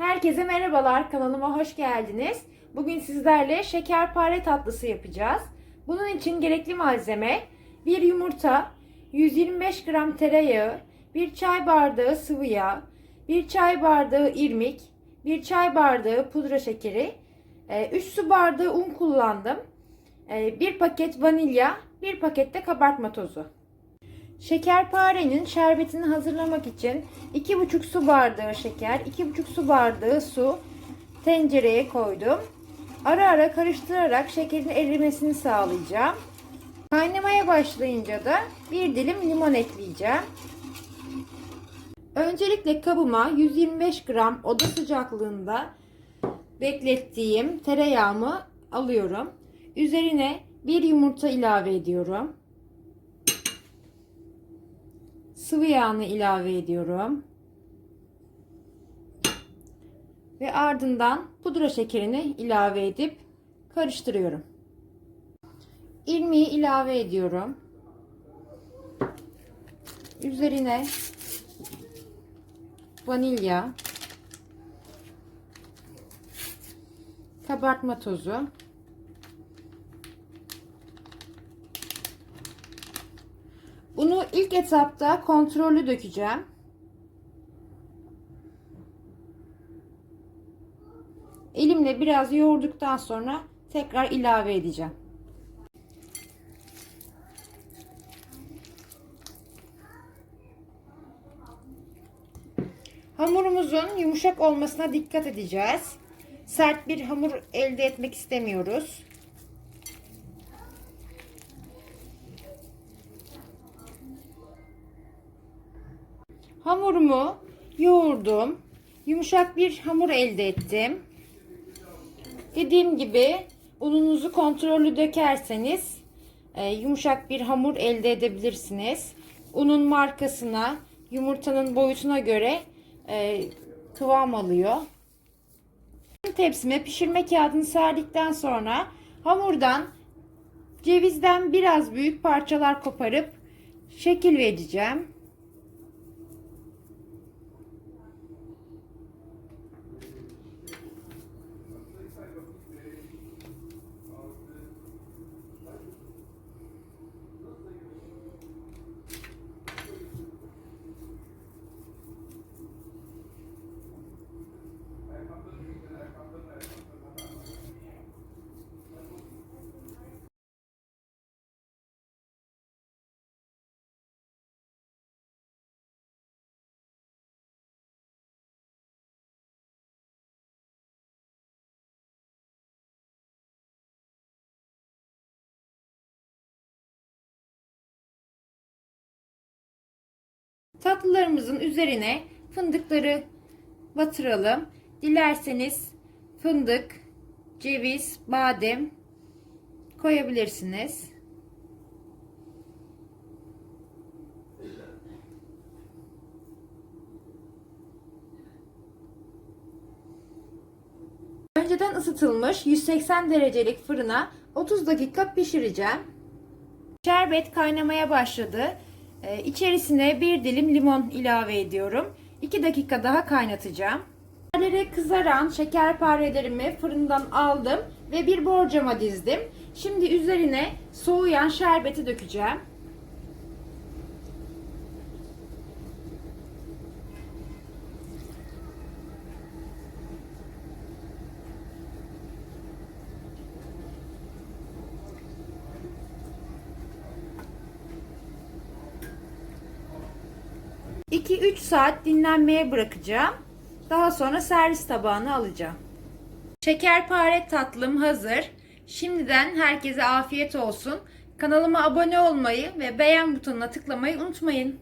Herkese merhabalar, kanalıma hoş geldiniz. Bugün sizlerle şekerpare tatlısı yapacağız. Bunun için gerekli malzeme 1 yumurta, 125 gram tereyağı, 1 çay bardağı sıvı yağ, 1 çay bardağı irmik, 1 çay bardağı pudra şekeri, 3 su bardağı un kullandım, 1 paket vanilya, 1 paket de kabartma tozu. Şekerparenin şerbetini hazırlamak için 2,5 su bardağı şeker, 2,5 su bardağı su tencereye koydum. Ara ara karıştırarak şekerin erimesini sağlayacağım. Kaynamaya başlayınca da bir dilim limon ekleyeceğim. Öncelikle kabıma 125 gram oda sıcaklığında beklettiğim tereyağımı alıyorum. Üzerine bir yumurta ilave ediyorum. Sıvı yağını ilave ediyorum. Ve ardından pudra şekerini ilave edip karıştırıyorum. İrmiği ilave ediyorum. Üzerine vanilya, kabartma tozu, ilk etapta kontrollü dökeceğim. Elimle biraz yoğurduktan sonra tekrar ilave edeceğim. Hamurumuzun yumuşak olmasına dikkat edeceğiz. Sert bir hamur elde etmek istemiyoruz. Hamurumu yoğurdum. Yumuşak bir hamur elde ettim. Dediğim gibi ununuzu kontrollü dökerseniz e, yumuşak bir hamur elde edebilirsiniz. Unun markasına, yumurtanın boyutuna göre e, kıvam alıyor. Tepsime pişirme kağıdını serdikten sonra hamurdan cevizden biraz büyük parçalar koparıp şekil vereceğim. Tatlılarımızın üzerine fındıkları batıralım. Dilerseniz fındık, ceviz, badem koyabilirsiniz. Önceden ısıtılmış 180 derecelik fırına 30 dakika pişireceğim. Şerbet kaynamaya başladı. Ee, içerisine bir dilim limon ilave ediyorum. 2 dakika daha kaynatacağım. Şekerlere kızaran şekerparelerimi fırından aldım ve bir borcama dizdim. Şimdi üzerine soğuyan şerbeti dökeceğim. İki üç saat dinlenmeye bırakacağım. Daha sonra servis tabağına alacağım. Şekerpare tatlım hazır. Şimdiden herkese afiyet olsun. Kanalıma abone olmayı ve beğen butonuna tıklamayı unutmayın.